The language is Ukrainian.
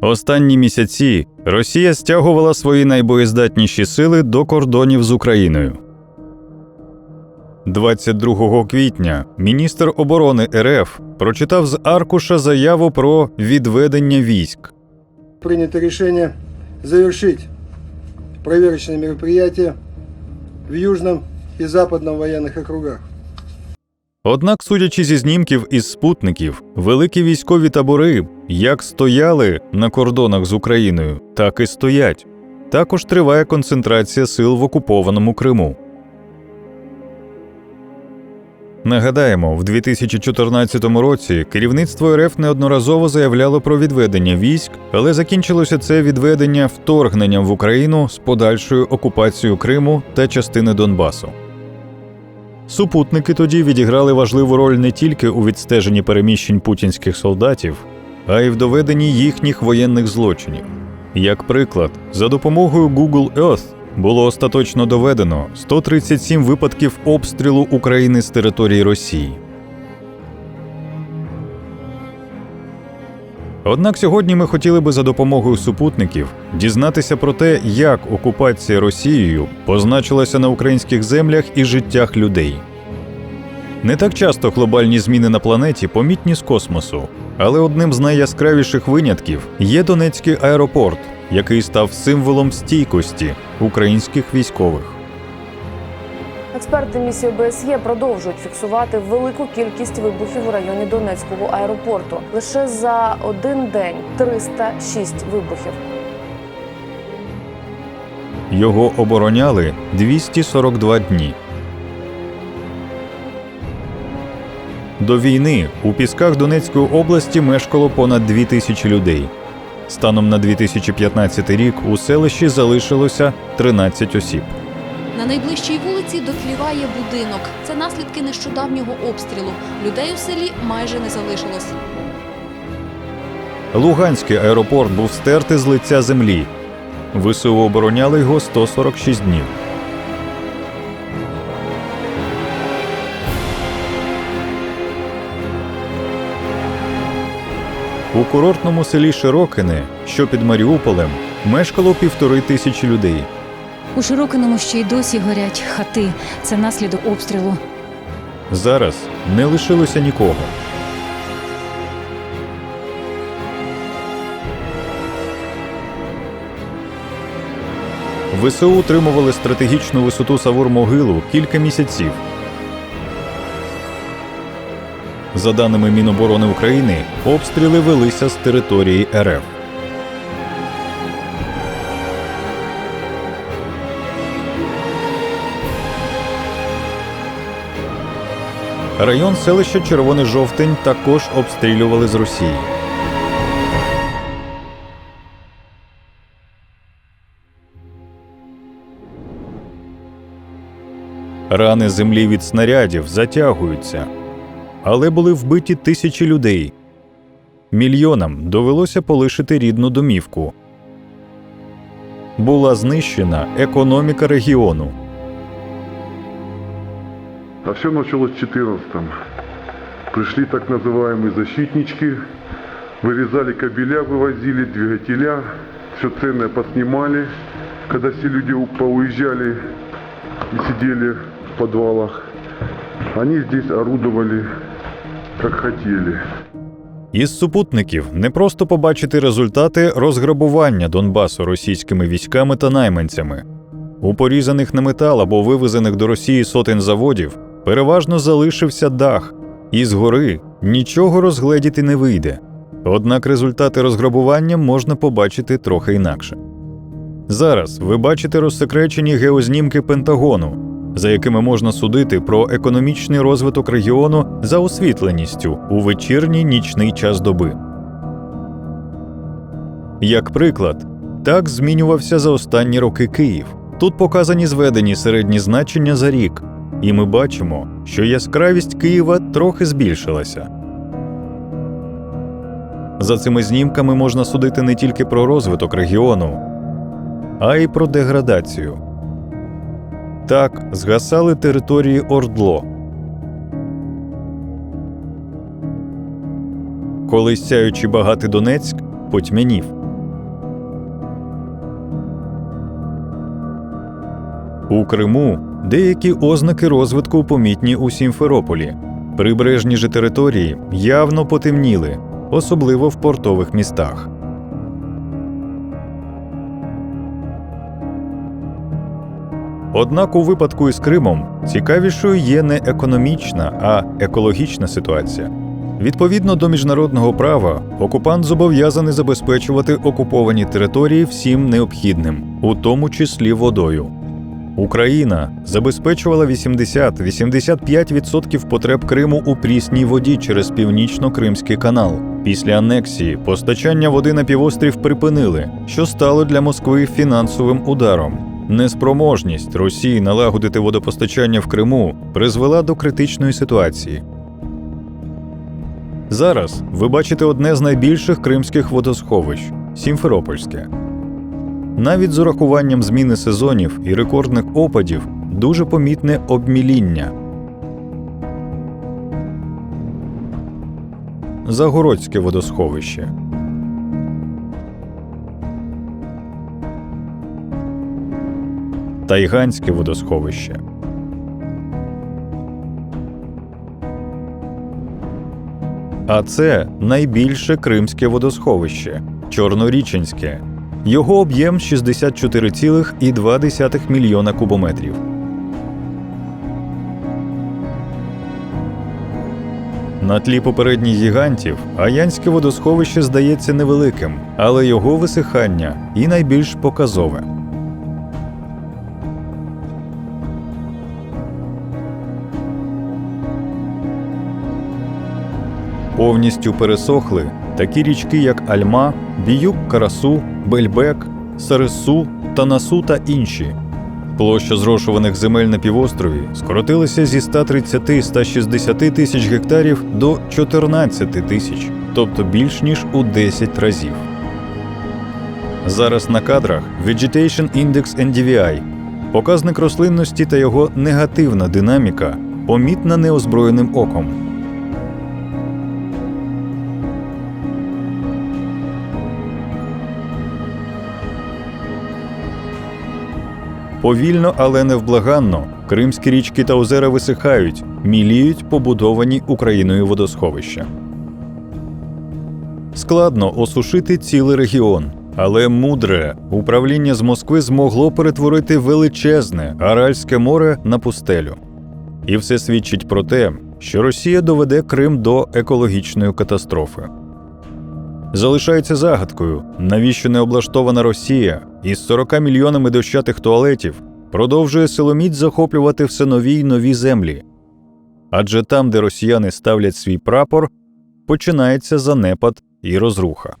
Останні місяці Росія стягувала свої найбоєздатніші сили до кордонів з Україною. 22 квітня міністр оборони РФ прочитав з аркуша заяву про відведення військ. принято решение завершить проверочные мероприятия в Южном и Западном военных округах. Однак, судячи зі знімків із спутників, великі військові табори як стояли на кордонах з Україною, так і стоять. Також триває концентрація сил в окупованому Криму. Нагадаємо, в 2014 році керівництво РФ неодноразово заявляло про відведення військ, але закінчилося це відведення вторгненням в Україну з подальшою окупацією Криму та частини Донбасу. Супутники тоді відіграли важливу роль не тільки у відстеженні переміщень путінських солдатів, а й в доведенні їхніх воєнних злочинів. Як приклад, за допомогою Google Earth було остаточно доведено 137 випадків обстрілу України з території Росії. Однак сьогодні ми хотіли би за допомогою супутників дізнатися про те, як окупація Росією позначилася на українських землях і життях людей. Не так часто глобальні зміни на планеті помітні з космосу, але одним з найяскравіших винятків є Донецький аеропорт, який став символом стійкості українських військових. Експерти місії ОБСЄ продовжують фіксувати велику кількість вибухів у районі Донецького аеропорту. Лише за один день 306 вибухів. Його обороняли 242 дні. До війни у пісках Донецької області мешкало понад 2 тисячі людей. Станом на 2015 рік у селищі залишилося 13 осіб. На найближчій вулиці дотліває будинок. Це наслідки нещодавнього обстрілу. Людей у селі майже не залишилось. Луганський аеропорт був стертий з лиця землі. ВСУ обороняли його 146 днів. У курортному селі Широкине, що під Маріуполем, мешкало півтори тисячі людей. У Широкиному ще й досі горять хати. Це наслідок обстрілу. Зараз не лишилося нікого. ВСУ утримували стратегічну висоту Савур-Могилу кілька місяців. За даними Міноборони України, обстріли велися з території РФ. Район селища Червоний Жовтень також обстрілювали з Росії. Рани землі від снарядів затягуються, але були вбиті тисячі людей. Мільйонам довелося полишити рідну домівку. Була знищена економіка регіону. А все началось в 14-м. Пришли так называемые защитнички, вырезали кабеля, вывозили двигателя, все ценное поснимали. Когда все люди у- поуезжали и сидели в подвалах, они здесь орудовали как хотели. Із супутників не просто побачити результати розграбування Донбасу російськими військами та найманцями. У порізаних на метал або вивезених до Росії сотень заводів переважно залишився дах, і згори нічого розгледіти не вийде. Однак результати розграбування можна побачити трохи інакше. Зараз ви бачите розсекречені геознімки Пентагону, за якими можна судити про економічний розвиток регіону за освітленістю у вечірній нічний час доби. Як приклад, так змінювався за останні роки Київ. Тут показані зведені середні значення за рік, і ми бачимо, що яскравість Києва трохи збільшилася. За цими знімками можна судити не тільки про розвиток регіону, а й про деградацію. Так згасали території Ордло. Коли сяючи багатий Донецьк, потьмянів. У Криму деякі ознаки розвитку помітні у Сімферополі. Прибережні ж території явно потемніли, особливо в портових містах. Однак у випадку із Кримом цікавішою є не економічна, а екологічна ситуація. Відповідно до міжнародного права, окупант зобов'язаний забезпечувати окуповані території всім необхідним, у тому числі водою. Україна забезпечувала 80-85% потреб Криму у прісній воді через північно-кримський канал. Після анексії постачання води на півострів припинили, що стало для Москви фінансовим ударом. Неспроможність Росії налагодити водопостачання в Криму призвела до критичної ситуації. Зараз ви бачите одне з найбільших кримських водосховищ Сімферопольське. Навіть з урахуванням зміни сезонів і рекордних опадів дуже помітне обміління. Загородське водосховище. Тайганське водосховище. А це найбільше кримське водосховище Чорноріченське. Його об'єм 64,2 мільйона кубометрів. На тлі попередніх гігантів Аянське водосховище здається невеликим, але його висихання і найбільш показове. Повністю пересохли такі річки, як Альма, Біюк Карасу, Бельбек, Сарису, Танасу та інші. Площа зрошуваних земель на півострові скоротилася зі 130-160 тисяч гектарів до 14 тисяч, тобто більш ніж у 10 разів. Зараз на кадрах Vegetation Index NDVI – показник рослинності та його негативна динаміка, помітна неозброєним оком. Повільно, але невблаганно кримські річки та озера висихають, міліють побудовані Україною водосховища. Складно осушити цілий регіон, але мудре управління з Москви змогло перетворити величезне Аральське море на пустелю. І все свідчить про те, що Росія доведе Крим до екологічної катастрофи. Залишається загадкою, навіщо не облаштована Росія із 40 мільйонами дощатих туалетів продовжує силоміць захоплювати все нові й нові землі. Адже там, де росіяни ставлять свій прапор, починається занепад і розруха.